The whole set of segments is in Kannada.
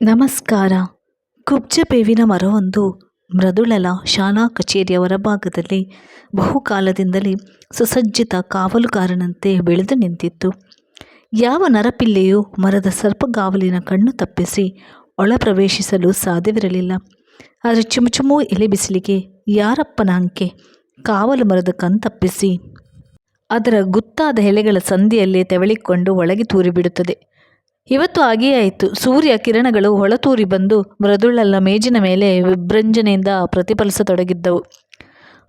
ನಮಸ್ಕಾರ. ಕುಬ್ಜ ಬೇವಿನ ಮರವೊಂದು ಮೃದುಳಲ ಶಾಲಾ ಕಚೇರಿಯ ಹೊರಭಾಗದಲ್ಲಿ ಬಹುಕಾಲದಿಂದಲೇ ಸುಸಜ್ಜಿತ ಕಾವಲುಗಾರನಂತೆ ಬೆಳೆದು ನಿಂತಿತ್ತು. ಯಾವ ನರಪಿಲ್ಲೆಯೂ ಮರದ ಸರ್ಪಗಾವಲಿನ ಕಣ್ಣು ತಪ್ಪಿಸಿ ಒಳ ಪ್ರವೇಶಿಸಲು ಸಾಧ್ಯವಿರಲಿಲ್ಲ. ಆದರೆ ಚುಮುಚುಮು ಎಲೆ ಬಿಸಿಲಿಗೆ ಯಾರಪ್ಪನ ಅಂಕೆ? ಕಾವಲು ಮರದ ಕಣ್ತಪ್ಪಿಸಿ ಅದರ ಗುತ್ತಾದ ಎಲೆಗಳ ಸಂದಿಯಲ್ಲೇ ತೆವಳಿಕೊಂಡು ಒಳಗೆ ತೂರಿಬಿಡುತ್ತದೆ. ಇವತ್ತು ಆಗಿಯೇ ಆಯಿತು. ಸೂರ್ಯ ಕಿರಣಗಳು ಹೊಳತೂರಿ ಬಂದು ಮೃದುಳಲ್ಲ ಮೇಜಿನ ಮೇಲೆ ವಿಭ್ರಂಜನೆಯಿಂದ ಪ್ರತಿಫಲಿಸತೊಡಗಿದ್ದವು.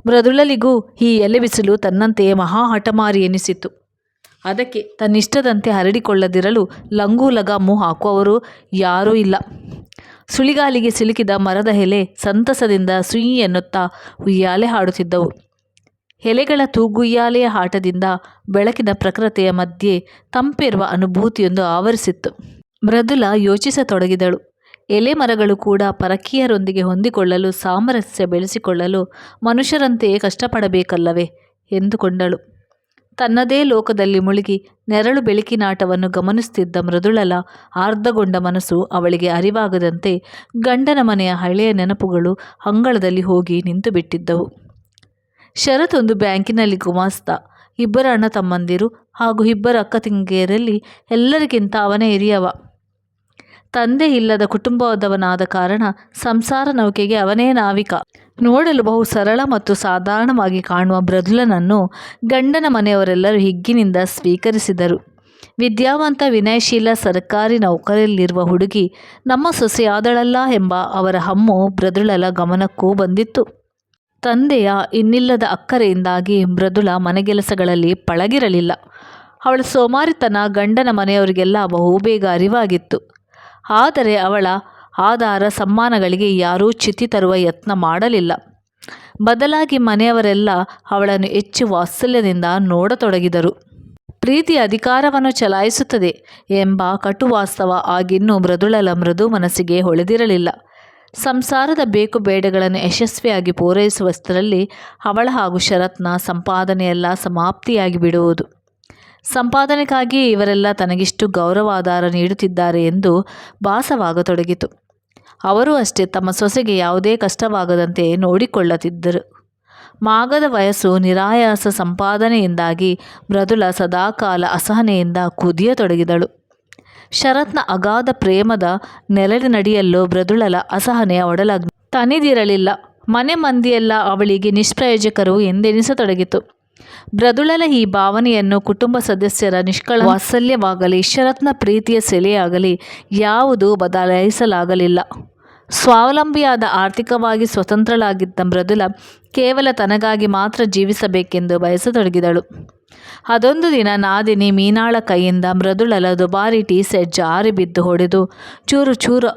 ಮೃದುಳಲಿಗೂ ಈ ಎಲೆ ಬಿಸಿಲು ತನ್ನಂತೆಯೇ ಮಹಾ ಹಠಮಾರಿ ಎನಿಸಿತು. ಅದಕ್ಕೆ ತನ್ನಿಷ್ಟದಂತೆ ಹರಡಿಕೊಳ್ಳದಿರಲು ಲಂಗು ಲಗಾಮು ಹಾಕುವವರು ಯಾರೂ ಇಲ್ಲ. ಸುಳಿಗಾಲಿಗೆ ಸಿಲುಕಿದ ಮರದ ಎಲೆ ಸಂತಸದಿಂದ ಸುಯಿ ಎನ್ನುತ್ತಾ ಉಯ್ಯಾಲೆ ಹಾಡುತ್ತಿದ್ದವು. ಎಲೆಗಳ ತೂಗುಯ್ಯಾಲೆಯ ಆಟದಿಂದ ಬೆಳಕಿನ ಪ್ರಕೃತಿಯ ಮಧ್ಯೆ ತಂಪಿರುವ ಅನುಭೂತಿಯೊಂದು ಆವರಿಸಿತ್ತು. ಮೃದುಲ ಯೋಚಿಸತೊಡಗಿದಳು. ಎಲೆ ಮರಗಳು ಕೂಡ ಪರಕೀಯರೊಂದಿಗೆ ಹೊಂದಿಕೊಳ್ಳಲು ಸಾಮರಸ್ಯ ಬೆಳೆಸಿಕೊಳ್ಳಲು ಮನುಷ್ಯರಂತೆಯೇ ಕಷ್ಟಪಡಬೇಕಲ್ಲವೇ ಎಂದುಕೊಂಡಳು. ತನ್ನದೇ ಲೋಕದಲ್ಲಿ ಮುಳುಗಿ ನೆರಳು ಬೆಳಕಿನಾಟವನ್ನು ಗಮನಿಸುತ್ತಿದ್ದ ಮೃದುಳಲ ಆರ್ಧಗೊಂಡ ಮನಸ್ಸು ಅವಳಿಗೆ ಅರಿವಾಗದಂತೆ ಗಂಡನ ಮನೆಯ ಹಳೆಯ ನೆನಪುಗಳು ಅಂಗಳದಲ್ಲಿ ಹೋಗಿ ನಿಂತು ಬಿಟ್ಟಿದ್ದವು ಶರತ್ ಒಂದು ಬ್ಯಾಂಕಿನಲ್ಲಿ ಗುಮಾಸ್ತ. ಇಬ್ಬರ ಅಣ್ಣ ತಮ್ಮಂದಿರು ಹಾಗೂ ಇಬ್ಬರ ಅಕ್ಕ ತಂಗಿಯರಲ್ಲಿ ಎಲ್ಲರಿಗಿಂತ ಅವನೇ ಹಿರಿಯವ. ತಂದೆ ಇಲ್ಲದ ಕುಟುಂಬದವನಾದ ಕಾರಣ ಸಂಸಾರ ನೌಕೆಗೆ ಅವನೇ ನಾವಿಕ. ನೋಡಲು ಬಹು ಸರಳ ಮತ್ತು ಸಾಧಾರಣವಾಗಿ ಕಾಣುವ ಮೃದುಲನನ್ನು ಗಂಡನ ಮನೆಯವರೆಲ್ಲರೂ ಹಿಗ್ಗಿನಿಂದ ಸ್ವೀಕರಿಸಿದರು. ವಿದ್ಯಾವಂತ ವಿನಯಶೀಲ ಸರ್ಕಾರಿ ನೌಕರಿಯಲ್ಲಿರುವ ಹುಡುಗಿ ನಮ್ಮ ಸೊಸೆಯಾದಳಲ್ಲ ಎಂಬ ಅವರ ಹಮ್ಮು ಮೃದುಳಲ ಗಮನಕ್ಕೂ ಬಂದಿತ್ತು. ತಂದೆಯ ಇನ್ನಿಲ್ಲದ ಅಕ್ಕರೆಯಿಂದಾಗಿ ಮೃದುಳ ಮನೆಗೆಲಸಗಳಲ್ಲಿ ಪಳಗಿರಲಿಲ್ಲ. ಅವಳ ಸೋಮಾರಿತನ ಗಂಡನ ಮನೆಯವರಿಗೆಲ್ಲ ಬಹುಬೇಗ ಅರಿವಾಗಿತ್ತು. ಆದರೆ ಅವಳ ಆಧಾರ ಸಮ್ಮಾನಗಳಿಗೆ ಯಾರೂ ಚಿತಿ ತರುವ ಯತ್ನ ಮಾಡಲಿಲ್ಲ. ಬದಲಾಗಿ ಮನೆಯವರೆಲ್ಲ ಅವಳನ್ನು ಹೆಚ್ಚು ವಾತ್ಸಲ್ಯದಿಂದ ನೋಡತೊಡಗಿದರು. ಪ್ರೀತಿ ಅಧಿಕಾರವನ್ನು ಚಲಾಯಿಸುತ್ತದೆ ಎಂಬ ಕಟುವಾಸ್ತವ ಆಗಿನ್ನೂ ಮೃದುಳಲ ಮೃದು ಮನಸ್ಸಿಗೆ ಹೊಳೆದಿರಲಿಲ್ಲ. ಸಂಸಾರದ ಬೇಕು ಬೇಡಗಳನ್ನು ಯಶಸ್ವಿಯಾಗಿ ಪೂರೈಸುವಷ್ಟರಲ್ಲಿ ಅವಳ ಹಾಗೂ ಶರತ್ನ ಸಂಪಾದನೆಯೆಲ್ಲ ಸಮಾಪ್ತಿಯಾಗಿ ಬಿಡುವುದು. ಸಂಪಾದನೆಗಾಗಿ ಇವರೆಲ್ಲ ತನಗಿಷ್ಟು ಗೌರವಾಧಾರ ನೀಡುತ್ತಿದ್ದಾರೆ ಎಂದು ಭಾಸವಾಗತೊಡಗಿತು. ಅವರು ಅಷ್ಟೇ ತಮ್ಮ ಸೊಸೆಗೆ ಯಾವುದೇ ಕಷ್ಟವಾಗದಂತೆ ನೋಡಿಕೊಳ್ಳುತ್ತಿದ್ದರು ಮಾಗದ ವಯಸ್ಸು ನಿರಾಯಾಸ ಸಂಪಾದನೆಯಿಂದಾಗಿ ಮೃದುಲ ಸದಾಕಾಲ ಅಸಹನೆಯಿಂದ ಕುದಿಯತೊಡಗಿದಳು. ಶರತ್ನ ಅಗಾಧ ಪ್ರೇಮದ ನೆರಳಿನಡಿಯಲ್ಲೂ ಮೃದುಳಲ ಅಸಹನೆಯ ಒಡಲಾಗ್ನಿ ತನಿದಿರಲಿಲ್ಲ. ಮನೆ ಮಂದಿಯೆಲ್ಲ ಅವಳಿಗೆ ನಿಷ್ಪ್ರಯೋಜಕರು ಎಂದೆನಿಸತೊಡಗಿತು. ಮೃದುಳಲ ಈ ಭಾವನೆಯನ್ನು ಕುಟುಂಬ ಸದಸ್ಯರ ನಿಷ್ಕಳ ವಾತ್ಸಲ್ಯವಾಗಲಿ, ಶರತ್ನ ಪ್ರೀತಿಯ ಸೆಲೆಯಾಗಲಿ ಯಾವುದೂ ಬದಲಾಯಿಸಲಾಗಲಿಲ್ಲ. ಸ್ವಾವಲಂಬಿಯಾದ ಆರ್ಥಿಕವಾಗಿ ಸ್ವತಂತ್ರಳಾಗಿದ್ದ ಮೃದುಲ ಕೇವಲ ತನಗಾಗಿ ಮಾತ್ರ ಜೀವಿಸಬೇಕೆಂದು ಬಯಸತೊಡಗಿದಳು. ಅದೊಂದು ದಿನ ನಾದಿನಿ ಮೀನಾಳ ಕೈಯಿಂದ ಮೃದುಳಲ ದುಬಾರಿ ಟೀ ಸೆಟ್ ಜಾರಿ ಬಿದ್ದು ಹೊಡೆದು ಚೂರು ಚೂರು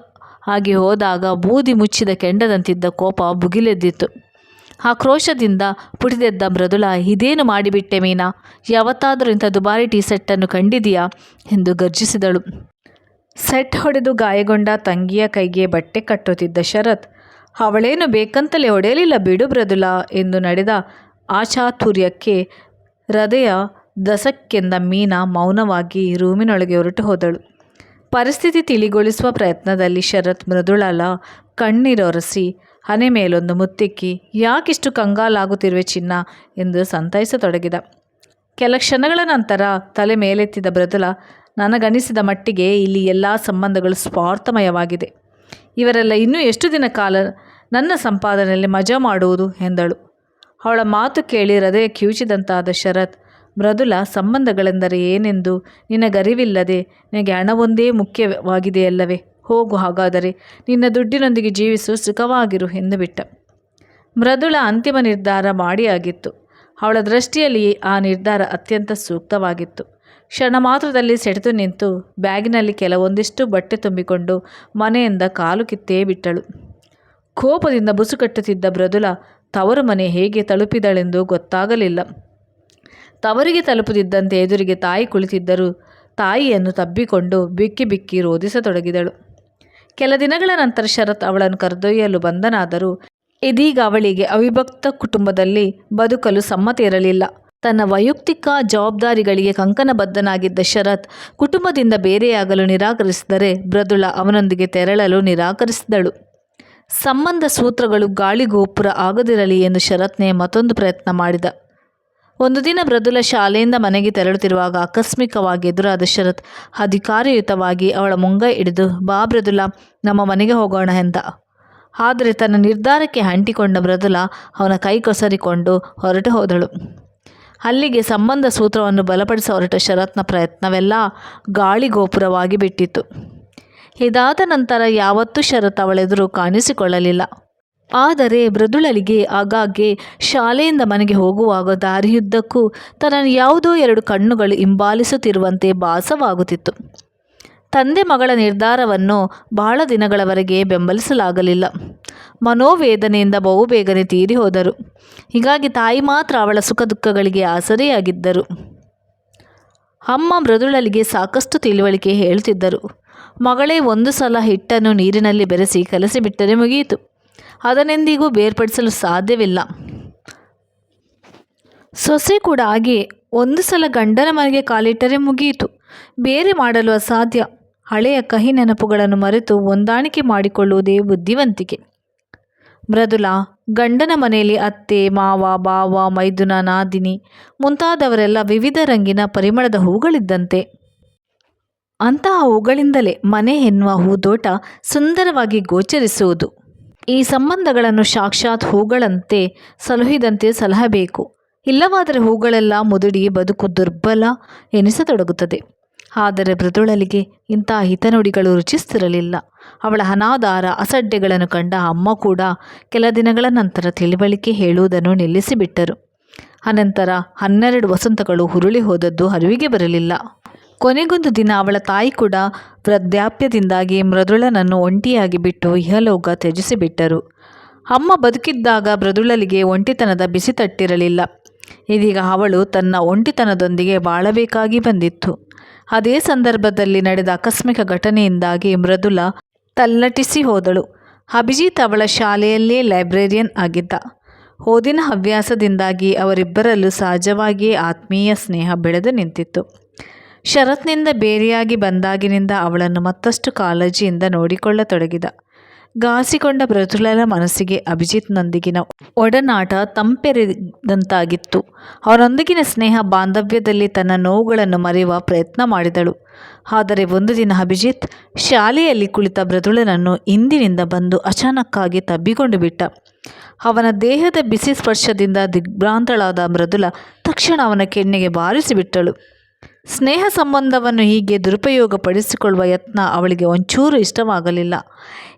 ಆಗಿ ಹೋದಾಗ ಬೂದಿ ಮುಚ್ಚಿದ ಕೆಂಡದಂತಿದ್ದ ಕೋಪ ಭುಗಿಲೆದ್ದಿತ್ತು. ಆಕ್ರೋಶದಿಂದ ಪುಟಿದೆದ್ದ ಮೃದುಳ, ಇದೇನು ಮಾಡಿಬಿಟ್ಟೆ ಮೀನಾ? ಯಾವತ್ತಾದರೂ ಇಂಥ ದುಬಾರಿ ಟೀ ಸೆಟ್ಟನ್ನು ಕಂಡಿದೆಯಾ? ಎಂದು ಗರ್ಜಿಸಿದಳು. ಸೆಟ್ ಹೊಡೆದು ಗಾಯಗೊಂಡ ತಂಗಿಯ ಕೈಗೆ ಬಟ್ಟೆ ಕಟ್ಟುತ್ತಿದ್ದ ಶರತ್, ಅವಳೇನು ಬೇಕಂತಲೇ ಹೊಡೆಯಲಿಲ್ಲ ಬಿಡು ಮೃದುಲ ಎಂದು ನಡೆದ ಆಚಾತುರ್ಯಕ್ಕೆ ಹೃದಯ ದಸಕ್ಕೆಂದ ಮೀನಾ ಮೌನವಾಗಿ ರೂಮಿನೊಳಗೆ ಹೊರಟು ಹೋದಳು. ಪರಿಸ್ಥಿತಿ ತಿಳಿಗೊಳಿಸುವ ಪ್ರಯತ್ನದಲ್ಲಿ ಶರತ್ ಮೃದುಳಲ ಕಣ್ಣೀರೊರೆಸಿ ಹನೆ ಮೇಲೊಂದು ಮುತ್ತಿಕ್ಕಿ, ಯಾಕಿಷ್ಟು ಕಂಗಾಲಾಗುತ್ತಿರುವೆ ಚಿನ್ನ? ಎಂದು ಸಂತೈಸತೊಡಗಿದ. ಕೆಲ ಕ್ಷಣಗಳ ನಂತರ ತಲೆ ಮೇಲೆತ್ತಿದ ಮೃದುಲ ನನಗನಿಸಿದ ಮಟ್ಟಿಗೆ ಇಲ್ಲಿ ಎಲ್ಲ ಸಂಬಂಧಗಳು ಸ್ವಾರ್ಥಮಯವಾಗಿದೆ. ಇವರೆಲ್ಲ ಇನ್ನೂ ಎಷ್ಟು ದಿನ ಕಾಲ ನನ್ನ ಸಂಪಾದನೆಯಲ್ಲಿ ಮಜಾ ಮಾಡುವುದು? ಎಂದಳು. ಅವಳ ಮಾತು ಕೇಳಿ ಹೃದಯ ಕಿವುಚಿದಂತಾದ ಶರತ್, ಮೃದುಲ ಸಂಬಂಧಗಳೆಂದರೆ ಏನೆಂದು ನಿನಗರಿವಿಲ್ಲದೆ ನಿನಗೆ ಹಣವೊಂದೇ ಮುಖ್ಯವಾಗಿದೆಯಲ್ಲವೇ? ಹೋಗು ಹಾಗಾದರೆ, ನಿನ್ನ ದುಡ್ಡಿನೊಂದಿಗೆ ಜೀವಿಸು, ಸುಖವಾಗಿರು ಎಂದು ಬಿಟ್ಟ. ಮೃದುಳ ಅಂತಿಮ ನಿರ್ಧಾರ ಮಾಡಿಯಾಗಿತ್ತು. ಅವಳ ದೃಷ್ಟಿಯಲ್ಲಿ ಆ ನಿರ್ಧಾರ ಅತ್ಯಂತ ಸೂಕ್ತವಾಗಿತ್ತು. ಕ್ಷಣ ಮಾತ್ರದಲ್ಲಿ ಸೆಳೆದು ನಿಂತು ಬ್ಯಾಗಿನಲ್ಲಿ ಕೆಲವೊಂದಿಷ್ಟು ಬಟ್ಟೆ ತುಂಬಿಕೊಂಡು ಮನೆಯಿಂದ ಕಾಲು ಕಿತ್ತೇ ಬಿಟ್ಟಳು. ಕೋಪದಿಂದ ಬುಸುಕಟ್ಟುತ್ತಿದ್ದ ಮೃದುಲ ತವರು ಮನೆ ಹೇಗೆ ತಲುಪಿದಳೆಂದು ಗೊತ್ತಾಗಲಿಲ್ಲ. ತವರಿಗೆ ತಲುಪುತ್ತಿದ್ದಂತೆ ಎದುರಿಗೆ ತಾಯಿ ಕುಳಿತಿದ್ದರು. ತಾಯಿಯನ್ನು ತಬ್ಬಿಕೊಂಡು ಬಿಕ್ಕಿ ಬಿಕ್ಕಿ ರೋಧಿಸತೊಡಗಿದಳು. ಕೆಲ ದಿನಗಳ ನಂತರ ಶರತ್ ಅವಳನ್ನು ಕರೆದೊಯ್ಯಲು ಬಂದನಾದರೂ ಇದೀಗ ಅವಳಿಗೆ ಅವಿಭಕ್ತ ಕುಟುಂಬದಲ್ಲಿ ಬದುಕಲು ಸಮ್ಮತಿ ಇರಲಿಲ್ಲ. ತನ್ನ ವೈಯಕ್ತಿಕ ಜವಾಬ್ದಾರಿಗಳಿಗೆ ಕಂಕಣಬದ್ಧನಾಗಿದ್ದ ಶರತ್ ಕುಟುಂಬದಿಂದ ಬೇರೆಯಾಗಲು ನಿರಾಕರಿಸಿದರೆ ಮೃದುಳ ಅವನೊಂದಿಗೆ ತೆರಳಲು ನಿರಾಕರಿಸಿದಳು. ಸಂಬಂಧ ಸೂತ್ರಗಳು ಗಾಳಿಗೋಪುರ ಆಗದಿರಲಿ ಎಂದು ಶರತ್ನೇ ಮತ್ತೊಂದು ಪ್ರಯತ್ನ ಮಾಡಿದ. ಒಂದು ದಿನ ಮೃದುಲ ಶಾಲೆಯಿಂದ ಮನೆಗೆ ತೆರಳುತ್ತಿರುವಾಗ ಆಕಸ್ಮಿಕವಾಗಿ ಎದುರಾದ ಶರತ್ ಅಧಿಕಾರಯುತವಾಗಿ ಅವಳ ಮುಂಗೈ ಹಿಡಿದು, ಬಾ ಮೃದುಲ, ನಮ್ಮ ಮನೆಗೆ ಹೋಗೋಣ ಎಂದ. ಆದರೆ ತನ್ನ ನಿರ್ಧಾರಕ್ಕೆ ಅಂಟಿಕೊಂಡ ಮೃದುಲ ಅವನ ಕೈ ಕೊಸರಿಕೊಂಡು ಹೊರಟು ಹೋದಳು. ಅಲ್ಲಿಗೆ ಸಂಬಂಧ ಸೂತ್ರವನ್ನು ಬಲಪಡಿಸ ಹೊರಟ ಶರತ್ನ ಪ್ರಯತ್ನವೆಲ್ಲ ಗಾಳಿಗೋಪುರವಾಗಿ ಬಿಟ್ಟಿತ್ತು. ಇದಾದ ನಂತರ ಯಾವತ್ತೂ ಶರತ್ ಅವಳೆದುರು ಕಾಣಿಸಿಕೊಳ್ಳಲಿಲ್ಲ. ಆದರೆ ಮೃದುಳಲಿಗೆ ಆಗಾಗ್ಗೆ ಶಾಲೆಯಿಂದ ಮನೆಗೆ ಹೋಗುವಾಗ ದಾರಿಯುದ್ದಕ್ಕೂ ತನ್ನ ಯಾವುದೋ ಎರಡು ಕಣ್ಣುಗಳು ಹಿಂಬಾಲಿಸುತ್ತಿರುವಂತೆ ಭಾಸವಾಗುತ್ತಿತ್ತು. ತಂದೆ ಮಗಳ ನಿರ್ಧಾರವನ್ನು ಬಹಳ ದಿನಗಳವರೆಗೆ ಬೆಂಬಲಿಸಲಾಗಲಿಲ್ಲ. ಮನೋವೇದನೆಯಿಂದ ಬಹುಬೇಗನೆ ತೀರಿ ಹೋದರು ಹೀಗಾಗಿ ತಾಯಿ ಮಾತ್ರ ಅವಳ ಸುಖ ದುಃಖಗಳಿಗೆ ಆಸರೆಯಾಗಿದ್ದರು. ಅಮ್ಮ ಮೃದುಳಲಿಗೆ ಸಾಕಷ್ಟು ತಿಳುವಳಿಕೆ ಹೇಳುತ್ತಿದ್ದರು ಮಗಳೇ ಒಂದು ಸಲ ಹಿಟ್ಟನ್ನು ನೀರಿನಲ್ಲಿ ಬೆರೆಸಿ ಕಲಸಿ ಬಿಟ್ಟರೆ ಮುಗಿಯಿತು. ಅದನ್ನೆಂದಿಗೂ ಬೇರ್ಪಡಿಸಲು ಸಾಧ್ಯವಿಲ್ಲ. ಸೊಸೆ ಕೂಡ ಹಾಗೆ ಒಂದು ಸಲ ಗಂಡನ ಮನೆಗೆ ಕಾಲಿಟ್ಟರೆ ಮುಗಿಯಿತು. ಬೇರೆ ಮಾಡಲು ಅಸಾಧ್ಯ. ಹಳೆಯ ಕಹಿ ನೆನಪುಗಳನ್ನು ಮರೆತು ಹೊಂದಾಣಿಕೆ ಮಾಡಿಕೊಳ್ಳುವುದೇ ಬುದ್ಧಿವಂತಿಕೆ. ಮೃದುಲ ಗಂಡನ ಮನೆಯಲ್ಲಿ ಅತ್ತೆ, ಮಾವ ಬಾವ ಮೈದುನ, ನಾದಿನಿ ಮುಂತಾದವರೆಲ್ಲ ವಿವಿಧ ರಂಗಿನ ಪರಿಮಳದ ಹೂಗಳಿದ್ದಂತೆ. ಅಂತಹ ಹೂಗಳಿಂದಲೇ ಮನೆ ಎನ್ನುವ ಹೂದೋಟ ಸುಂದರವಾಗಿ ಗೋಚರಿಸುವುದು. ಈ ಸಂಬಂಧಗಳನ್ನು ಸಾಕ್ಷಾತ್ ಹೂಗಳಂತೆ ಸಲಹಿದಂತೆ ಸಲಹಬೇಕು. ಇಲ್ಲವಾದರೆ ಹೂಗಳೆಲ್ಲ ಮುದುಡಿ, ಬದುಕು ದುರ್ಬಲ ಎನಿಸತೊಡಗುತ್ತದೆ. ಆದರೆ ಮೃದುಳಲಿಗೆ ಇಂಥ ಹಿತನುಡಿಗಳು ರುಚಿಸ್ತಿರಲಿಲ್ಲ. ಅವಳ ಅನಾಧಾರ ಅಸಡ್ಡೆಗಳನ್ನು ಕಂಡ ಅಮ್ಮ ಕೂಡ ಕೆಲ ದಿನಗಳ ನಂತರ ತಿಳಿವಳಿಕೆ ಹೇಳುವುದನ್ನು ನಿಲ್ಲಿಸಿಬಿಟ್ಟರು. ಅನಂತರ ಹನ್ನೆರಡು ವಸಂತಗಳು ಹುರುಳಿ ಹೋದದ್ದು ಅರಿವಿಗೆ ಬರಲಿಲ್ಲ. ಕೊನೆಗೊಂದು ದಿನ ಅವಳ ತಾಯಿ ಕೂಡ ವೃದ್ಧಾಪ್ಯದಿಂದಾಗಿ ಮೃದುಳನನ್ನು ಒಂಟಿಯಾಗಿ ಬಿಟ್ಟು ಇಹಲೋಕ ತ್ಯಜಿಸಿಬಿಟ್ಟರು. ಅಮ್ಮ ಬದುಕಿದ್ದಾಗ ಮೃದುಳಲಿಗೆ ಒಂಟಿತನದ ಬಿಸಿ ತಟ್ಟಿರಲಿಲ್ಲ. ಇದೀಗ ಅವಳು ತನ್ನ ಒಂಟಿತನದೊಂದಿಗೆ ಬಾಳಬೇಕಾಗಿ ಬಂದಿತ್ತು. ಅದೇ ಸಂದರ್ಭದಲ್ಲಿ ನಡೆದ ಆಕಸ್ಮಿಕ ಘಟನೆಯಿಂದಾಗಿ ಮೃದುಲ ತಲ್ಲಟಿಸಿ ಹೋದಳು. ಅಭಿಜಿತ್ ಅವಳ ಶಾಲೆಯಲ್ಲೇ ಲೈಬ್ರೇರಿಯನ್ ಆಗಿದ್ದ. ಓದಿನ ಹವ್ಯಾಸದಿಂದಾಗಿ ಅವರಿಬ್ಬರಲ್ಲೂ ಸಹಜವಾಗಿಯೇ ಆತ್ಮೀಯ ಸ್ನೇಹ ಬೆಳೆದು ನಿಂತಿತ್ತು. ಶರತ್ನಿಂದ ಬೇರೆಯಾಗಿ ಬಂದಾಗಿನಿಂದ ಅವಳನ್ನು ಮತ್ತಷ್ಟು ಕಾಳಜಿಯಿಂದ ನೋಡಿಕೊಳ್ಳತೊಡಗಿದ. ಗಾಸಿಕೊಂಡ ಮೃದುಲರ ಮನಸ್ಸಿಗೆ ಅಭಿಜಿತ್ನೊಂದಿಗಿನ ಒಡನಾಟ ತಂಪೆರೆದಂತಾಗಿತ್ತು. ಅವರೊಂದಿಗಿನ ಸ್ನೇಹ ಬಾಂಧವ್ಯದಲ್ಲಿ ತನ್ನ ನೋವುಗಳನ್ನು ಮರೆಯುವ ಪ್ರಯತ್ನ ಮಾಡಿದಳು. ಆದರೆ ಒಂದು ದಿನ ಅಭಿಜಿತ್ ಶಾಲೆಯಲ್ಲಿ ಕುಳಿತ ಮೃದುಳನನ್ನು ಇಂದಿನಿಂದ ಬಂದು ಅಚಾನಕ್ಕಾಗಿ ತಬ್ಬಿಕೊಂಡು ಬಿಟ್ಟ. ಅವನ ದೇಹದ ಬಿಸಿ ಸ್ಪರ್ಶದಿಂದ ದಿಗ್ಭ್ರಾಂತಳಾದ ಮೃದುಲ ತಕ್ಷಣ ಅವನ ಕೆನ್ನೆಗೆ ಬಾರಿಸಿಬಿಟ್ಟಳು. ಸ್ನೇಹ ಸಂಬಂಧವನ್ನು ಹೀಗೆ ದುರುಪಯೋಗಪಡಿಸಿಕೊಳ್ಳುವ ಯತ್ನ ಅವಳಿಗೆ ಒಂಚೂರು ಇಷ್ಟವಾಗಲಿಲ್ಲ.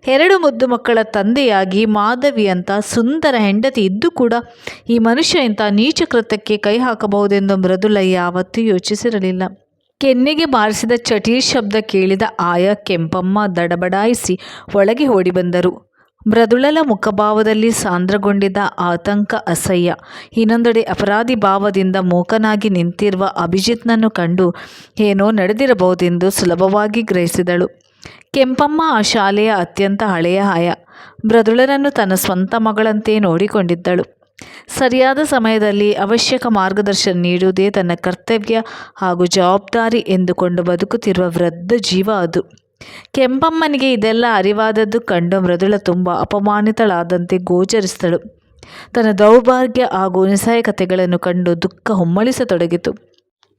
ಎರಡು ಮುದ್ದು ಮಕ್ಕಳ ತಂದೆಯಾಗಿ ಮಾಧವಿ ಅಂತ ಸುಂದರ ಹೆಂಡತಿ ಇದ್ದು ಕೂಡ ಈ ಮನುಷ್ಯ ಇಂಥ ನೀಚ ಕೃತ್ಯಕ್ಕೆ ಕೈ ಹಾಕಬಹುದೆಂದು ಮೃದುಲಯ್ಯ ಯಾವತ್ತೂ ಯೋಚಿಸಿರಲಿಲ್ಲ. ಕೆನ್ನೆಗೆ ಬಾರಿಸಿದ ಚಟೀರ್ ಶಬ್ದ ಕೇಳಿದ ಆಯ ಕೆಂಪಮ್ಮ ದಡಬಡಾಯಿಸಿ ಒಳಗೆ ಓಡಿ ಬಂದರು. ಮೃದುಳಲ ಮುಖಭಾವದಲ್ಲಿ ಸಾಂದ್ರಗೊಂಡಿದ್ದ ಆತಂಕ ಅಸಹ್ಯ. ಇನ್ನೊಂದೆಡೆ ಅಪರಾಧಿ ಭಾವದಿಂದ ಮೂಕನಾಗಿ ನಿಂತಿರುವ ಅಭಿಜಿತ್ನನ್ನು ಕಂಡು ಏನೋ ನಡೆದಿರಬಹುದೆಂದು ಸುಲಭವಾಗಿ ಗ್ರಹಿಸಿದಳು. ಕೆಂಪಮ್ಮ ಆ ಶಾಲೆಯ ಅತ್ಯಂತ ಹಳೆಯ ಆಯ. ಮೃದುಳನನ್ನು ತನ್ನ ಸ್ವಂತ ಮಗಳಂತೆ ನೋಡಿಕೊಂಡಿದ್ದಳು. ಸರಿಯಾದ ಸಮಯದಲ್ಲಿ ಅವಶ್ಯಕ ಮಾರ್ಗದರ್ಶನ ನೀಡುವುದೇ ತನ್ನ ಕರ್ತವ್ಯ ಹಾಗೂ ಜವಾಬ್ದಾರಿ ಎಂದುಕೊಂಡು ಬದುಕುತ್ತಿರುವ ವೃದ್ಧ ಜೀವ ಅದು. ಕೆಂಪಮ್ಮನಿಗೆ ಇದೆಲ್ಲ ಅರಿವಾದದ್ದು ಕಂಡು ಮೃದುಳ ತುಂಬ ಅಪಮಾನಿತಳಾದಂತೆ ಗೋಚರಿಸಿದಳು. ತನ್ನ ದೌರ್ಭಾಗ್ಯ ಹಾಗೂ ನಿಸ್ಸಹಾಯಕತೆಗಳನ್ನು ಕಂಡು ದುಃಖ ಹೊಮ್ಮಳಿಸತೊಡಗಿತು.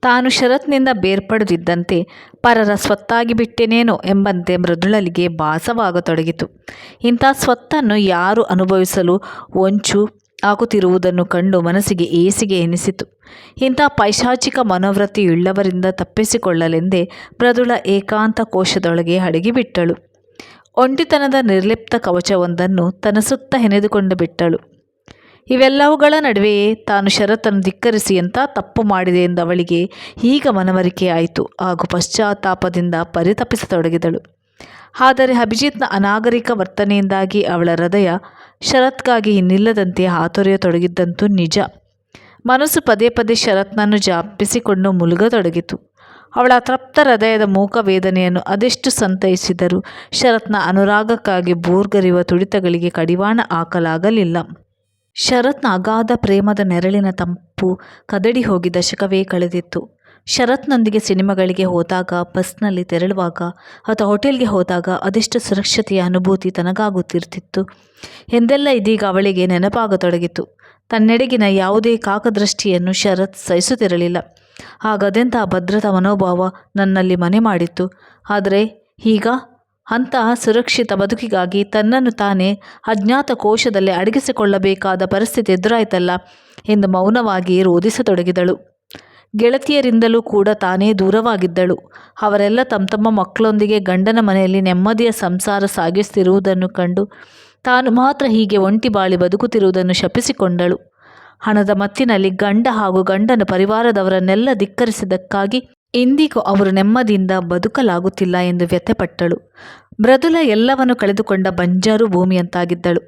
ತಾನು ಶರತ್ನಿಂದ ಬೇರ್ಪಡುತ್ತಿದ್ದಂತೆ, ಪರರ ಸ್ವತ್ತಾಗಿ ಬಿಟ್ಟೆನೇನೋ ಎಂಬಂತೆ ಮೃದುಳಲಿಗೆ ಭಾಸವಾಗತೊಡಗಿತು. ಇಂಥ ಸ್ವತ್ತನ್ನು ಯಾರು ಅನುಭವಿಸಲು, ಒಂಚು ಆಗುತ್ತಿರುವುದನ್ನು ಕಂಡು ಮನಸ್ಸಿಗೆ ಏಸಿಗೆ ಎನಿಸಿತು. ಇಂಥ ಪೈಶಾಚಿಕ ಮನೋವೃತ್ತಿಯುಳ್ಳವರಿಂದ ತಪ್ಪಿಸಿಕೊಳ್ಳಲೆಂದೇ ಪ್ರದುಳ ಏಕಾಂತ ಕೋಶದೊಳಗೆ ಅಡಗಿಬಿಟ್ಟಳು. ಒಂಟಿತನದ ನಿರ್ಲಿಪ್ತ ಕವಚವೊಂದನ್ನು ತನ್ನ ಸುತ್ತ ಹೆನೆದುಕೊಂಡು ಬಿಟ್ಟಳು. ಇವೆಲ್ಲವುಗಳ ನಡುವೆಯೇ ತಾನು ಷರತ್ತನ್ನು ಧಿಕ್ಕರಿಸಿ ಎಂಥ ತಪ್ಪು ಮಾಡಿದೆ ಎಂದು ಅವಳಿಗೆ ಈಗ ಮನವರಿಕೆಯಾಯಿತು ಹಾಗೂ ಪಶ್ಚಾತ್ತಾಪದಿಂದ ಪರಿತಪಿಸತೊಡಗಿದಳು. ಆದರೆ ಅಭಿಜಿತ್ನ ಅನಾಗರಿಕ ವರ್ತನೆಯಿಂದಾಗಿ ಅವಳ ಹೃದಯ ಶರತ್ಗಾಗಿ ಇನ್ನಿಲ್ಲದಂತೆ ಹಾತೊರೆಯತೊಡಗಿದ್ದಂತೂ ನಿಜ. ಮನಸ್ಸು ಪದೇ ಪದೇ ಶರತ್ನನ್ನು ಜಾಪಿಸಿಕೊಂಡು ಮುಳುಗತೊಡಗಿತು. ಅವಳ ತೃಪ್ತ ಹೃದಯದ ಮೂಕ ವೇದನೆಯನ್ನು ಅದೆಷ್ಟು ಸಂತೈಸಿದರೂ ಶರತ್ನ ಅನುರಾಗಕ್ಕಾಗಿ ಬೋರ್ಗರಿಯುವ ತುಡಿತಗಳಿಗೆ ಕಡಿವಾಣ ಹಾಕಲಾಗಲಿಲ್ಲ. ಶರತ್ನ ಅಗಾಧ ಪ್ರೇಮದ ನೆರಳಿನ ತಂಪು ಕದಡಿ ಹೋಗಿ ದಶಕವೇ ಕಳೆದಿತ್ತು. ಶರತ್ನೊಂದಿಗೆ ಸಿನಿಮಾಗಳಿಗೆ ಹೋದಾಗ, ಬಸ್ನಲ್ಲಿ ತೆರಳುವಾಗ ಅಥವಾ ಹೋಟೆಲ್ಗೆ ಹೋದಾಗ ಅದೆಷ್ಟು ಸುರಕ್ಷತೆಯ ಅನುಭೂತಿ ತನಗಾಗುತ್ತಿರ್ತಿತ್ತು ಎಂದೆಲ್ಲ ಇದೀಗ ಅವಳಿಗೆ ನೆನಪಾಗತೊಡಗಿತು. ತನ್ನೆಡೆಗಿನ ಯಾವುದೇ ಕಾಕದೃಷ್ಟಿಯನ್ನು ಶರತ್ ಸಹಿಸುತ್ತಿರಲಿಲ್ಲ. ಆಗದೆಂಥ ಭದ್ರತಾ ಮನೋಭಾವ ನನ್ನಲ್ಲಿ ಮನೆ ಮಾಡಿತ್ತು. ಆದರೆ ಈಗ ಅಂತಹ ಸುರಕ್ಷಿತ ಬದುಕಿಗಾಗಿ ತನ್ನನ್ನು ತಾನೇ ಅಜ್ಞಾತ ಕೋಶದಲ್ಲಿ ಅಡಗಿಸಿಕೊಳ್ಳಬೇಕಾದ ಪರಿಸ್ಥಿತಿ ಎದುರಾಯ್ತಲ್ಲ ಎಂದು ಮೌನವಾಗಿ ರೋಧಿಸತೊಡಗಿದಳು. ಗೆಳತಿಯರಿಂದಲೂ ಕೂಡ ತಾನೇ ದೂರವಾಗಿದ್ದಳು. ಅವರೆಲ್ಲ ತಮ್ಮ ತಮ್ಮ ಮಕ್ಕಳೊಂದಿಗೆ ಗಂಡನ ಮನೆಯಲ್ಲಿ ನೆಮ್ಮದಿಯ ಸಂಸಾರ ಸಾಗಿಸುತ್ತಿರುವುದನ್ನು ಕಂಡು ತಾನು ಮಾತ್ರ ಹೀಗೆ ಒಂಟಿ ಬಾಳಿ ಬದುಕುತ್ತಿರುವುದನ್ನು ಶಪಿಸಿಕೊಂಡಳು. ಹಣದ ಮತ್ತಿನಲ್ಲಿ ಗಂಡ ಹಾಗೂ ಗಂಡನ ಪರಿವಾರದವರನ್ನೆಲ್ಲ ಧಿಕ್ಕರಿಸಿದ್ದಕ್ಕಾಗಿ ಇಂದಿಗೂ ಅವರು ನೆಮ್ಮದಿಯಿಂದ ಬದುಕಲಾಗುತ್ತಿಲ್ಲ ಎಂದು ವ್ಯಥೆಪಟ್ಟಳು. ಮೃದುಲ ಎಲ್ಲವನ್ನು ಕಳೆದುಕೊಂಡ ಬಂಜಾರು ಭೂಮಿಯಂತಾಗಿದ್ದಳು.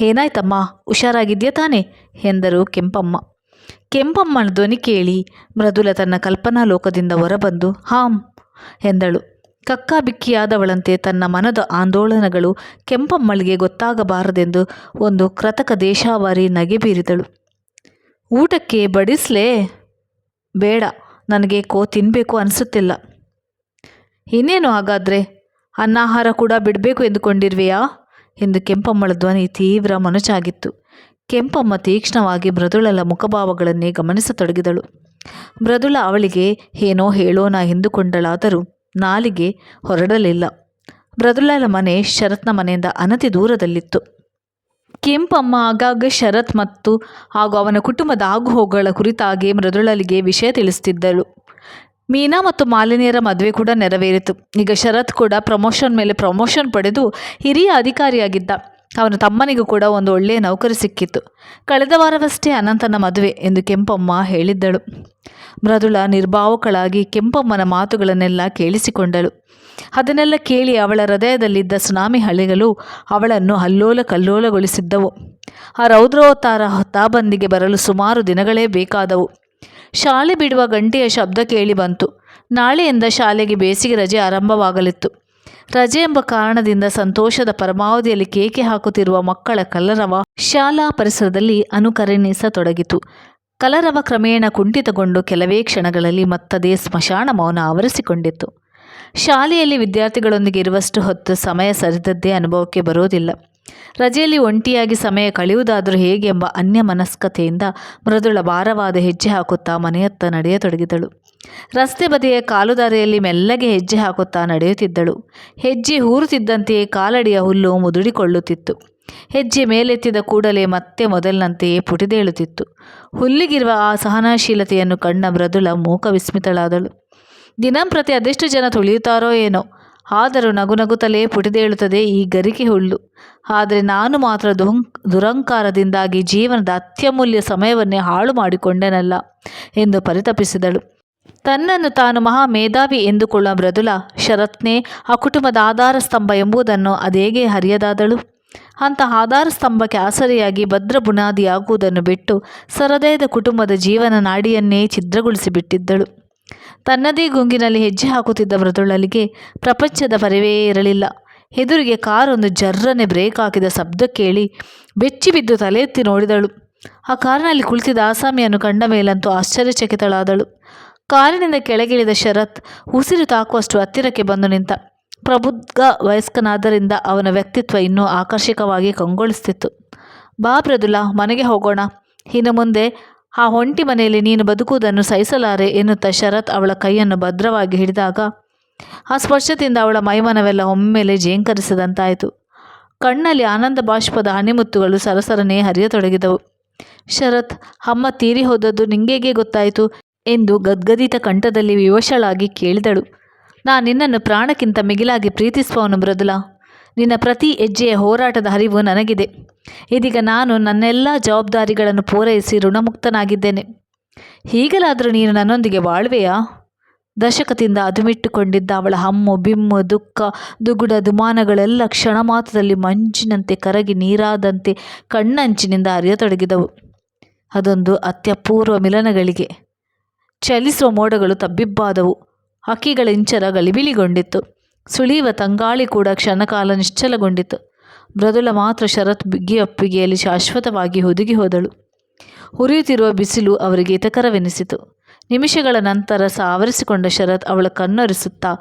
ಏನಾಯ್ತಮ್ಮ, ಹುಷಾರಾಗಿದ್ಯಾ ತಾನೆ? ಎಂದರು ಕೆಂಪಮ್ಮ. ಕೆಂಪಮ್ಮನ ಧ್ವನಿ ಕೇಳಿ ಮೃದುಲ ತನ್ನ ಕಲ್ಪನಾ ಲೋಕದಿಂದ ಹೊರಬಂದು, ಹಾಂ ಎಂದಳು. ಕಕ್ಕಾಬಿಕ್ಕಿಯಾದವಳಂತೆ ತನ್ನ ಮನದ ಆಂದೋಲನಗಳು ಕೆಂಪಮ್ಮಳಿಗೆ ಗೊತ್ತಾಗಬಾರದೆಂದು ಒಂದು ಕೃತಕ ದೇಶಾವಾರಿ ನಗೆ ಬೀರಿದಳು. ಊಟಕ್ಕೆ ಬಡಿಸ್ಲೇ? ಬೇಡ, ನನಗೆ ಕೋ ತಿನ್ನಬೇಕು ಅನಿಸುತ್ತಿಲ್ಲ. ಇನ್ನೇನು ಹಾಗಾದರೆ? ಅನ್ನಾಹಾರ ಕೂಡ ಬಿಡಬೇಕು ಎಂದುಕೊಂಡಿರುವೆಯಾ? ಎಂದು ಕೆಂಪಮ್ಮಳ ಧ್ವನಿ ತೀವ್ರ ಮನಚಾಗಿತ್ತು ಕೆಂಪಮ್ಮ ತೀಕ್ಷ್ಣವಾಗಿ ಮೃದುಳಲ ಮುಖಭಾವಗಳನ್ನೇ ಗಮನಿಸತೊಡಗಿದಳು. ಮೃದುಳ ಅವಳಿಗೆ, ಏನೋ ಹೇಳೋಣ ಎಂದುಕೊಂಡಳಾದರೂ ನಾಲಿಗೆ ಹೊರಡಲಿಲ್ಲ. ಮೃದುಳಲ ಮನೆ ಶರತ್ನ ಮನೆಯಿಂದ ಅನತಿ ದೂರದಲ್ಲಿತ್ತು. ಕೆಂಪಮ್ಮ ಆಗಾಗ ಶರತ್ ಮತ್ತು ಹಾಗೂ ಅವನ ಕುಟುಂಬದ ಆಗುಹೋಗುಗಳ ಕುರಿತಾಗಿ ಮೃದುಳಲಿಗೆ ವಿಷಯ ತಿಳಿಸುತ್ತಿದ್ದಳು ಮೀನಾ ಮತ್ತು ಮಾಲಿನಿಯರ ಮದುವೆ ಕೂಡ ನೆರವೇರಿತು. ಈಗ ಶರತ್ ಕೂಡ ಪ್ರಮೋಷನ್ ಮೇಲೆ ಪ್ರಮೋಷನ್ ಪಡೆದು ಹಿರಿಯ ಅಧಿಕಾರಿಯಾಗಿದ್ದ. ಅವನ ತಮ್ಮನಿಗೂ ಕೂಡ ಒಂದು ಒಳ್ಳೆಯ ನೌಕರಿ ಸಿಕ್ಕಿತ್ತು. ಕಳೆದ ವಾರವಷ್ಟೇ ಅನಂತನ ಮದುವೆ ಎಂದು ಕೆಂಪಮ್ಮ ಹೇಳಿದ್ದಳು. ಮೃದುಳ ನಿರ್ಭಾವುಕಳಾಗಿ ಕೆಂಪಮ್ಮನ ಮಾತುಗಳನ್ನೆಲ್ಲ ಕೇಳಿಸಿಕೊಂಡಳು. ಅದನ್ನೆಲ್ಲ ಕೇಳಿ ಅವಳ ಹೃದಯದಲ್ಲಿದ್ದ ಸುನಾಮಿ ಹಳೆಗಳು ಅವಳನ್ನು ಅಲ್ಲೋಲ ಕಲ್ಲೋಲಗೊಳಿಸಿದ್ದವು. ಆ ರೌದ್ರೋತ್ತಾರ ಹೊತ್ತಾಬಂದಿಗೆ ಬರಲು ಸುಮಾರು ದಿನಗಳೇ ಬೇಕಾದವು. ಶಾಲೆ ಬಿಡುವ ಗಂಟೆಯ ಶಬ್ದ ಕೇಳಿ ಬಂತು. ನಾಳೆಯಿಂದ ಶಾಲೆಗೆ ಬೇಸಿಗೆ ರಜೆ ಆರಂಭವಾಗಲಿತ್ತು. ರಜೆ ಎಂಬ ಕಾರಣದಿಂದ ಸಂತೋಷದ ಪರಮಾವಧಿಯಲ್ಲಿ ಕೇಕೆ ಹಾಕುತ್ತಿರುವ ಮಕ್ಕಳ ಕಲರವ ಶಾಲಾ ಪರಿಸರದಲ್ಲಿ ಅನುಕರಣಿಸತೊಡಗಿತು. ಕಲರವ ಕ್ರಮೇಣ ಕುಂಠಿತಗೊಂಡು ಕೆಲವೇ ಕ್ಷಣಗಳಲ್ಲಿ ಮತ್ತದೇ ಸ್ಮಶಾನ ಮೌನ ಆವರಿಸಿಕೊಂಡಿತ್ತು ಶಾಲೆಯಲ್ಲಿ ವಿದ್ಯಾರ್ಥಿಗಳೊಂದಿಗೆ ಇರುವಷ್ಟು ಹೊತ್ತು ಸಮಯ ಸರಿದದ್ದೇ ಅನುಭವಕ್ಕೆ ಬರೋದಿಲ್ಲ. ರಜೆಯಲ್ಲಿ ಒಂಟಿಯಾಗಿ ಸಮಯ ಕಳೆಯುವುದಾದರೂ ಹೇಗೆ ಎಂಬ ಅನ್ಯಮನಸ್ಕತೆಯಿಂದ ಮೃದುಳ ಭಾರವಾದ ಹೆಜ್ಜೆ ಹಾಕುತ್ತಾ ಮನೆಯತ್ತ ನಡೆಯತೊಡಗಿದಳು. ರಸ್ತೆ ಬದಿಯ ಕಾಲುದಾರಿಯಲ್ಲಿ ಮೆಲ್ಲಗೆ ಹೆಜ್ಜೆ ಹಾಕುತ್ತಾ ನಡೆಯುತ್ತಿದ್ದಳು. ಹೆಜ್ಜೆ ಹೂರುತ್ತಿದ್ದಂತೆಯೇ ಕಾಲಡಿಯ ಹುಲ್ಲು ಮುದುಡಿಕೊಳ್ಳುತ್ತಿತ್ತು. ಹೆಜ್ಜೆ ಮೇಲೆತ್ತಿದ ಕೂಡಲೇ ಮತ್ತೆ ಮೊದಲಿನಂತೆಯೇ ಪುಟಿದೇಳುತ್ತಿತ್ತು. ಹುಲ್ಲಿಗಿರುವ ಆ ಸಹನಶೀಲತೆಯನ್ನು ಕಂಡ ಮೃದುಳ ಮೂಕ ವಿಸ್ಮಿತಳಾದಳು ದಿನಂಪ್ರತಿ ಅದೆಷ್ಟು ಜನ ತುಳಿಯುತ್ತಾರೋ ಏನೋ. ಆದರೂ ನಗು ನಗುತ್ತಲೇ ಪುಟಿದೇಳುತ್ತದೆ ಈ ಗರಿಕೆ ಹುಲ್ಲು. ಆದರೆ ನಾನು ಮಾತ್ರ ದುಹಂ ದುರಂಕಾರದಿಂದಾಗಿ ಜೀವನದ ಅತ್ಯಮೂಲ್ಯ ಸಮಯವನ್ನೇ ಹಾಳು ಮಾಡಿಕೊಂಡೆನಲ್ಲ ಎಂದು ಪರಿತಪಿಸಿದಳು. ತನ್ನನ್ನು ತಾನು ಮಹಾ ಮೇಧಾವಿ ಎಂದುಕೊಳ್ಳುವ ಮೃದುಲ ಶರತ್ನೇ ಆ ಕುಟುಂಬದ ಆಧಾರ ಸ್ತಂಭ ಎಂಬುದನ್ನು ಅದೇಗೆ ಹರಿಯದಾದಳು ಅಂತಹ ಆಧಾರ ಸ್ತಂಭಕ್ಕೆ ಆಸರೆಯಾಗಿ ಭದ್ರ ಬುನಾದಿಯಾಗುವುದನ್ನು ಬಿಟ್ಟು ಸರದಯದ ಕುಟುಂಬದ ಜೀವನ ನಾಡಿಯನ್ನೇ ಛಿದ್ರಗೊಳಿಸಿಬಿಟ್ಟಿದ್ದಳು. ತನ್ನದೇ ಗುಂಗಿನಲ್ಲಿ ಹೆಜ್ಜೆ ಹಾಕುತ್ತಿದ್ದ ಮೃದುಳಲಿಗೆ ಪ್ರಪಂಚದ ಪರಿವೇ ಇರಲಿಲ್ಲ. ಎದುರಿಗೆ ಕಾರೊಂದು ಜರ್ರನೆ ಬ್ರೇಕ್ ಹಾಕಿದ ಶಬ್ದ ಕೇಳಿ ಬೆಚ್ಚಿಬಿದ್ದು ತಲೆ ಎತ್ತಿ ನೋಡಿದಳು. ಆ ಕಾರಿನಲ್ಲಿ ಕುಳಿತಿದ್ದ ಆಸಾಮಿಯನ್ನು ಕಂಡ ಮೇಲಂತೂ ಆಶ್ಚರ್ಯಚಕಿತಳಾದಳು. ಕಾರಿನಿಂದ ಕೆಳಗಿಳಿದ ಶರತ್ ಉಸಿರು ತಾಕುವಷ್ಟು ಹತ್ತಿರಕ್ಕೆ ಬಂದು ನಿಂತ. ಪ್ರಬುದ್ಧ ವಯಸ್ಕನಾದ್ದರಿಂದ ಅವನ ವ್ಯಕ್ತಿತ್ವ ಇನ್ನೂ ಆಕರ್ಷಕವಾಗಿ ಕಂಗೊಳಿಸ್ತಿತ್ತು. ಬಾ ಪ್ರದುಲಾ, ಮನೆಗೆ ಹೋಗೋಣ. ಇನ್ನು ಮುಂದೆ ಆ ಒಂಟಿ ಮನೆಯಲ್ಲಿ ನೀನು ಬದುಕುವುದನ್ನು ಸಹಿಸಲಾರೆ ಎನ್ನುತ್ತಾ ಶರತ್ ಅವಳ ಕೈಯನ್ನು ಭದ್ರವಾಗಿ ಹಿಡಿದಾಗ ಆ ಸ್ಪರ್ಶದಿಂದ ಅವಳ ಮೈಮನವೆಲ್ಲ ಒಮ್ಮೆಲೆ ಜೇಂಕರಿಸಿದಂತಾಯಿತು. ಕಣ್ಣಲ್ಲಿ ಆನಂದ ಬಾಷ್ಪದ ಹನಿಮುತ್ತುಗಳು ಸರಸರನೆ ಹರಿಯತೊಡಗಿದವು. ಶರತ್, ಅಮ್ಮ ತೀರಿ ಹೋದದ್ದು ನಿಂಗೇಗೆ ಗೊತ್ತಾಯಿತು? ಎಂದು ಗದ್ಗದಿತ ಕಂಠದಲ್ಲಿ ವಿವಶಳಾಗಿ ಕೇಳಿದಳು. ನಾನು ನಿನ್ನನ್ನು ಪ್ರಾಣಕ್ಕಿಂತ ಮಿಗಿಲಾಗಿ ಪ್ರೀತಿಸುವವನು ಮೃದುಲ. ನಿನ್ನ ಪ್ರತಿ ಹೆಜ್ಜೆಯ ಹೋರಾಟದ ಹರಿವು ನನಗಿದೆ. ಇದೀಗ ನಾನು ನನ್ನೆಲ್ಲ ಜವಾಬ್ದಾರಿಗಳನ್ನು ಪೂರೈಸಿ ಋಣಮುಕ್ತನಾಗಿದ್ದೇನೆ. ಹೀಗಲಾದರೂ ನೀನು ನನ್ನೊಂದಿಗೆ ಬಾಳ್ವೆಯಾ ದಶಕದಿಂದ ಅದುಮಿಟ್ಟುಕೊಂಡಿದ್ದ ಅವಳ ಹಮ್ಮು, ಬಿಮ್ಮು, ದುಃಖ, ದುಗುಡ, ದುಮಾನಗಳೆಲ್ಲ ಕ್ಷಣ ಮಾತ್ರದಲ್ಲಿ ಮಂಜಿನಂತೆ ಕರಗಿ ನೀರಾದಂತೆ ಕಣ್ಣಂಚಿನಿಂದ ಅರಿಯತೊಡಗಿದವು ಅದೊಂದು ಅತ್ಯಪೂರ್ವ ಮಿಲನಗಳಿಗೆ. ಚಲಿಸುವ ಮೋಡಗಳು ತಬ್ಬಿಬ್ಬಾದವು. ಹಕ್ಕಿಗಳ ಇಂಚರ ಗಲಿಬಿಲಿಗೊಂಡಿತ್ತು ಸುಳಿಯುವ ತಂಗಾಳಿ ಕೂಡ ಕ್ಷಣಕಾಲ ನಿಶ್ಚಲಗೊಂಡಿತು ಮೃದುಲ ಮಾತ್ರ ಶರತ್ ಬಿಗ್ಗಿ ಅಪ್ಪಿಗೆಯಲ್ಲಿ ಶಾಶ್ವತವಾಗಿ ಹುದುಗಿ ಹೋದಳು. ಹುರಿಯುತ್ತಿರುವ ಬಿಸಿಲು ಅವರಿಗೆ ಹಿತಕರವೆನಿಸಿತು. ನಿಮಿಷಗಳ ನಂತರ ಸಾವರಿಸಿಕೊಂಡ ಶರತ್ ಅವಳ ಕಣ್ಣರಿಸುತ್ತಾ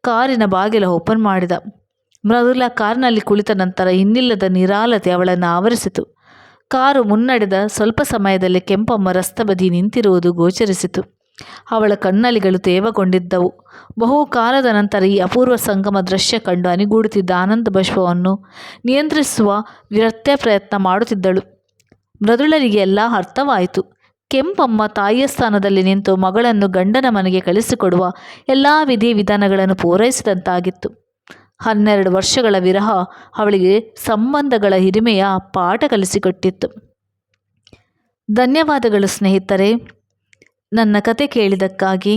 ಕಾರಿನ ಬಾಗಿಲ ಓಪನ್ ಮಾಡಿದ. ಮೃದುಲ ಕಾರ್ನಲ್ಲಿ ಕುಳಿತ ನಂತರ ಇನ್ನಿಲ್ಲದ ನಿರಾಲತೆ ಅವಳನ್ನು ಆವರಿಸಿತು. ಕಾರು ಮುನ್ನಡೆದ ಸ್ವಲ್ಪ ಸಮಯದಲ್ಲಿ ಕೆಂಪಮ್ಮ ರಸ್ತೆ ಬದಿ ನಿಂತಿರುವುದು ಗೋಚರಿಸಿತು. ಅವಳ ಕಣ್ಣಲಿಗಳು ತೇವಗೊಂಡಿದ್ದವು. ಬಹು ಕಾಲದ ನಂತರ ಈ ಅಪೂರ್ವ ಸಂಗಮ ದೃಶ್ಯ ಕಂಡು ಅನಿಗೂಡುತ್ತಿದ್ದ ಆನಂದ ಬಶ್ವವನ್ನು ನಿಯಂತ್ರಿಸುವ ವ್ಯರ್ಥ ಪ್ರಯತ್ನ ಮಾಡುತ್ತಿದ್ದಳು. ಮೃದುಳರಿಗೆ ಎಲ್ಲ ಅರ್ಥವಾಯಿತು. ಕೆಂಪಮ್ಮ ತಾಯಿಯ ಸ್ಥಾನದಲ್ಲಿ ನಿಂತು ಮಗಳನ್ನು ಗಂಡನ ಮನೆಗೆ ಕಳಿಸಿಕೊಡುವ ಎಲ್ಲ ವಿಧಿ ವಿಧಾನಗಳನ್ನು ಪೂರೈಸಿದಂತಾಗಿತ್ತು. ಹನ್ನೆರಡು ವರ್ಷಗಳ ವಿರಹ ಅವಳಿಗೆ ಸಂಬಂಧಗಳ ಹಿರಿಮೆಯ ಪಾಠ ಕಲಿಸಿಕೊಟ್ಟಿತ್ತು. ಧನ್ಯವಾದಗಳು ಸ್ನೇಹಿತರೆ. ನನ್ನ ಕತೆ ಕೇಳಿದ್ದಕ್ಕಾಗಿ